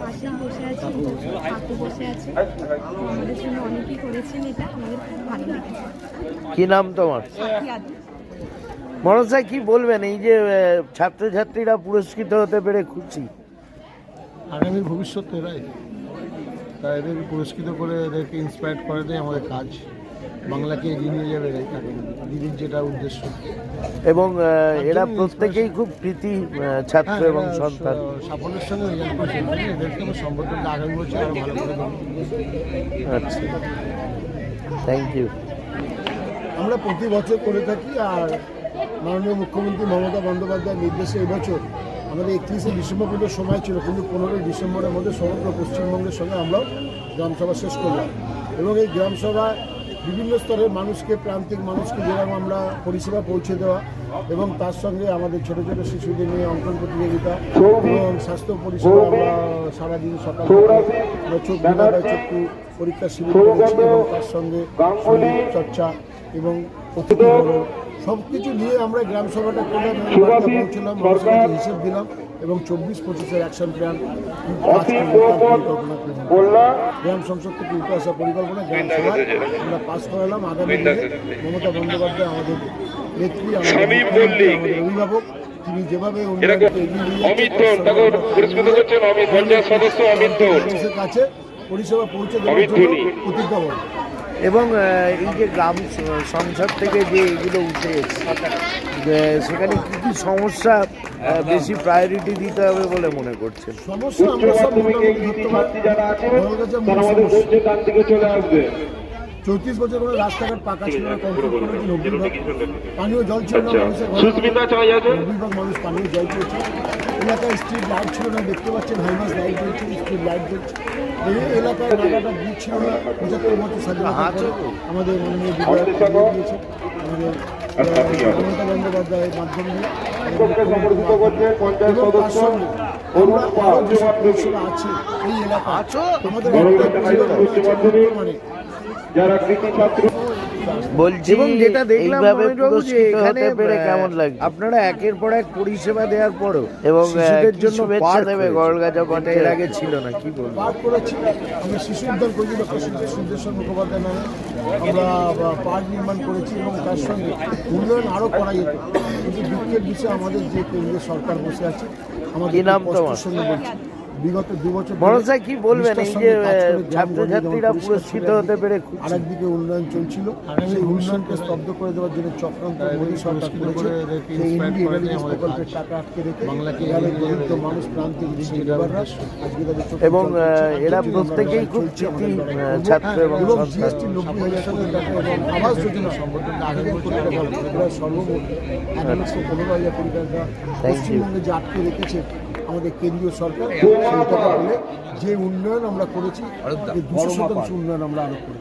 পাশেই বসে আছি কাকু বসে আছে। আমাদের জন্য অনেকেই করেছেন এটা আমাদের খুব ভালো লেগেছে। কি নাম তোমার? মনসা কি বলবেন? এই যে ছাত্রছাত্রীরা পুরস্কৃত হতে পেরে খুশি। আগামী ভবিষ্যৎ এরাই তাই এদের পুরস্কৃত করে এদেরকে ইন্সপায়ার করাটাই আমাদের কাজ। বাংলাকে এগিয়ে নিয়ে যাবে দিদির যেটা উদ্দেশ্য। এবং এরা প্রত্যেকেই খুব প্রীতি ছাত্র হ্যাঁ, এবং সন্তান। সাফল্যের সঙ্গে রেজাল্ট করেছে। এদেরকে আমার সম্বর্ধনটা আগামী বছর আরও ভালো করে আচ্ছা। থ্যাংক ইউ আমরা প্রতি বছর করে থাকি আর মাননীয় মুখ্যমন্ত্রী মমতা বন্দ্যোপাধ্যায়ের নির্দেশে এবছর আমাদের একত্রিশে ডিসেম্বর পর্যন্ত সময় ছিল কিন্তু পনেরোই ডিসেম্বরের মধ্যে সমগ্র পশ্চিমবঙ্গের সঙ্গে আমরাও গ্রামসভা শেষ করলাম। এবং এই গ্রামসভা বিভিন্ন স্তরের মানুষকে, প্রান্তিক মানুষকে যেরকম আমরা পরিষেবা পৌঁছে দেওয়া এবং তার সঙ্গে আমাদের ছোট ছোট শিশুদের নিয়ে অঙ্কন প্রতিযোগিতা এবং স্বাস্থ্য পরিষেবা আমরা সারাদিন সকাল আমরা চক্ষু পরীক্ষা শিবির এবং তার সঙ্গে চর্চা এবং বরণ সব কিছু নিয়ে আমরা গ্রাম সভাটা করলাম পৌঁছলাম হিসেব দিলাম এবং চব্বিশ পঁচিশের অ্যাকশন প্ল্যান গ্রাম সংসদ থেকে উঠে আসা পরিকল্পনা গ্রাম সভায় আমরা পাস করালাম। আগামী দিনে মমতা বন্দ্যোপাধ্যায় আমাদের নেত্রী আমাদের অভিভাবক তিনি যেভাবে কাছে পরিষেবা পৌঁছে দেওয়ার জন্য প্রতিজ্ঞাবদ্ধ। এবং এই যে গ্রাম সংসার থেকে যে এগুলো উঠে এসছে সেখানে কি কি সমস্যা বেশি প্রায়োরিটি দিতে হবে বলে মনে করছেন? সমস্যা আমরা সব চৌত্রিশ বছর ধরে রাস্তাঘাট পাকা ছিল না পানীয় জল ছিল না মানুষের নব্বই ভাগ মানুষ পানীয় জল পেয়েছে। এলাকায় স্ট্রিট লাইট ছিল না দেখতে পাচ্ছেন হাইমাস লাইট জ্বলছে স্ট্রিট লাইট জ্বলছে এই এলাকায় নাগাটা ব্রিজ ছিল না পঁচাত্তর বছর স্বাধীনতার পরে আমাদের মাননীয় বিধায়ক দিয়েছে আমাদের মমতা বন্দ্যোপাধ্যায়ের মাধ্যমে এবং তার সঙ্গে আমরা আরও যেসব পরিষেবা আছে এই এলাকায় আমাদের যারা কৃতি ছাত্র বলছি এবং যেটা দেখলাম মনোজবাবু যে এখানে কেমন লাগছে? আপনারা একের পর এক পরিষেবা দেওয়ার পরও এবং শিশুদের জন্য পার্ক দেবে এর আগে ছিল না কি বলব? পাঠ করেছি আমরা শিশু উদ্যান মুখোপাধ্যায় নামে। আমরা পার্ক নির্মাণ করেছি এবং তার সঙ্গে উন্নয়ন আরও করা যেত। কিন্তু দুঃখের বিষয় আমাদের যে কেন্দ্রীয় সরকার বসে আছে আমাদের নাম তোমার? সঙ্গে বলছি। বিগত দু বছর কি বলবেন? এই যে ছাত্রছাত্রীরা পুরস্কৃত হতে পেরে আরেকদিকে উন্নয়ন চলছিল। সেই উন্নয়নকে স্তব্ধ করে দেওয়ার জন্য চক্রান্ত মোদী সরকার করেছে সেই এনডি এভারেজ প্রকল্পের টাকা আটকে রেখে গ্রামের দরিদ্র মানুষ প্রান্তিক এবং এরা প্রত্যেকেই খুব করব। ছাত্র এবং এবং জিএসটি নব্বই হাজার টাকা এবং আবাস যোজনা সম্পর্কে আগামী কোটি টাকা প্রায় সর্বমোট এক লক্ষ পনেরো হাজার কোটি পশ্চিমবঙ্গে যে আটকে রেখেছে আমাদের কেন্দ্রীয় সরকার সেই টাকা পেলে যে উন্নয়ন আমরা করেছি দুশো শতাংশ উন্নয়ন আমরা আরোপ করি